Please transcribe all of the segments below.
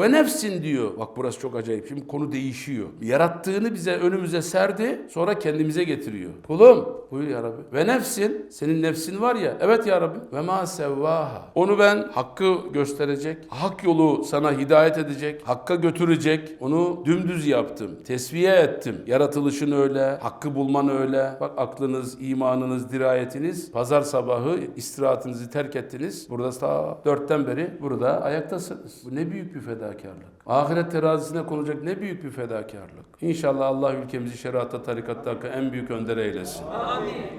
Ve nefsin diyor. Bak burası çok acayip. Şimdi konu değişiyor. Yarattığını bize önümüze serdi. Sonra kendimize getiriyor. Kulum buyur ya Rabbi. Ve nefsin senin nefsin var ya. Evet ya Rabbi. Ve ma sevvaha. Onu ben hakkı gösterecek. Hak yolu sana hidayet edecek. Hakka götürecek. Onu dümdüz yaptım. Tesviye ettim. Yaratılışın öyle. Hakkı bulman öyle. Bak aklınız, imanınız, dirayetiniz. Pazar sabahı istirahatınızı terk ettiniz. Burada ta dörtten beri burada ayaktasınız. Bu ne büyük bir fedakarlık. Ahiret terazisine konacak ne büyük bir fedakarlık. İnşallah Allah ülkemizi şeriatta, tarikatta en büyük önder eylesin.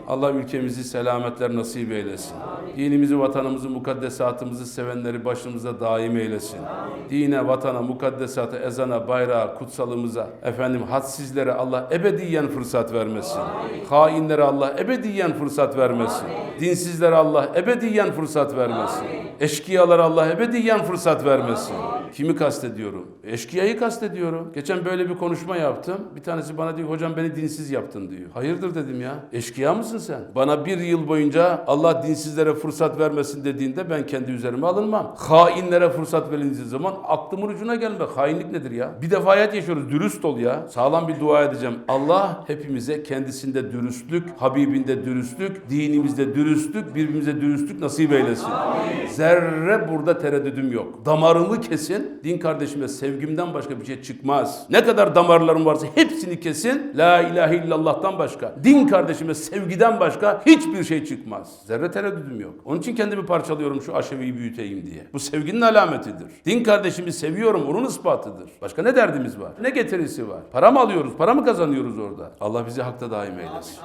Allah ülkemizi selametler nasip eylesin. Dinimizi, vatanımızı, mukaddesatımızı sevenleri başımıza daim eylesin. Dine, vatana, mukaddesata, ezana, bayrağa, kutsalımıza, efendim hadsizlere Allah ebediyen fırsat vermesin. Hainlere Allah ebediyen fırsat vermesin. Dinsizlere Allah ebediyen fırsat vermesin. Eşkıyalara Allah ebediyen fırsat vermesin. Kimi kastediyorum? Eşkıyayı kastediyorum. Geçen böyle bir konuşma yaptım. Bir tanesi bana diyor hocam beni dinsiz yaptın diyor. Hayırdır dedim ya. Eşkıya mısın sen? Bana bir yıl boyunca Allah dinsizlere fırsat vermesin dediğinde ben kendi üzerime alınmam. Hainlere fırsat verildiği zaman aklımın ucuna gelme. Hainlik nedir ya? Bir defa hayat yaşıyoruz. Dürüst ol ya. Sağlam bir dua edeceğim. Allah hepimize kendisinde dürüstlük, Habibinde dürüstlük, dinimizde dürüstlük, birbirimize dürüstlük nasip eylesin. Zerre burada tereddüdüm yok. Damarımı kesin. Din kardeşime sevgimden başka bir şey çıkmaz. Ne kadar damarlarım varsa hepsini kesin. La ilahe illallah'tan başka. Din kardeşime sevgiden başka hiçbir şey çıkmaz. Zerre tereddüdüm yok. Onun için kendimi parçalıyorum şu aşeviyi büyüteyim diye. Bu sevginin alametidir. Din kardeşimi seviyorum onun ispatıdır. Başka ne derdimiz var? Ne getirisi var? Para mı alıyoruz? Para mı kazanıyoruz orada? Allah bizi hakta daim eylesin.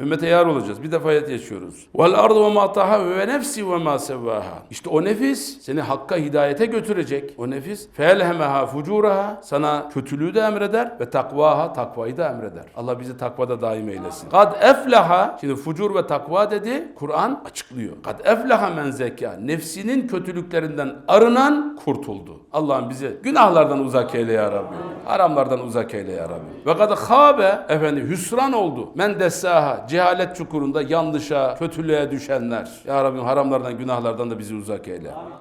Ümmete yar olacağız. Bir defa hayat yaşıyoruz. Vel ardu ve ma ve nefsi ve ma sevvaha. İşte o nefis seni hakka hidayete götürecek. O nefis felhemeha fucuraha sana kötülüğü de emreder ve takvaha takvayı da emreder. Allah bizi takvada daim eylesin. Kad eflaha şimdi fucur ve takva dedi. Kur'an açıklıyor. Kad eflaha men zekâ. Nefsinin kötülüklerinden arınan kurtuldu. Allah'ım bizi günahlardan uzak eyle ya Rabbi. Haramlardan uzak eyle ya Rabbi. Ve kad habe efendim hüsran oldu. Men dessaha cehalet çukurunda yanlışa, kötülüğe düşenler. Ya Rabbi haramlardan, günahlardan da bizi uzak eyle.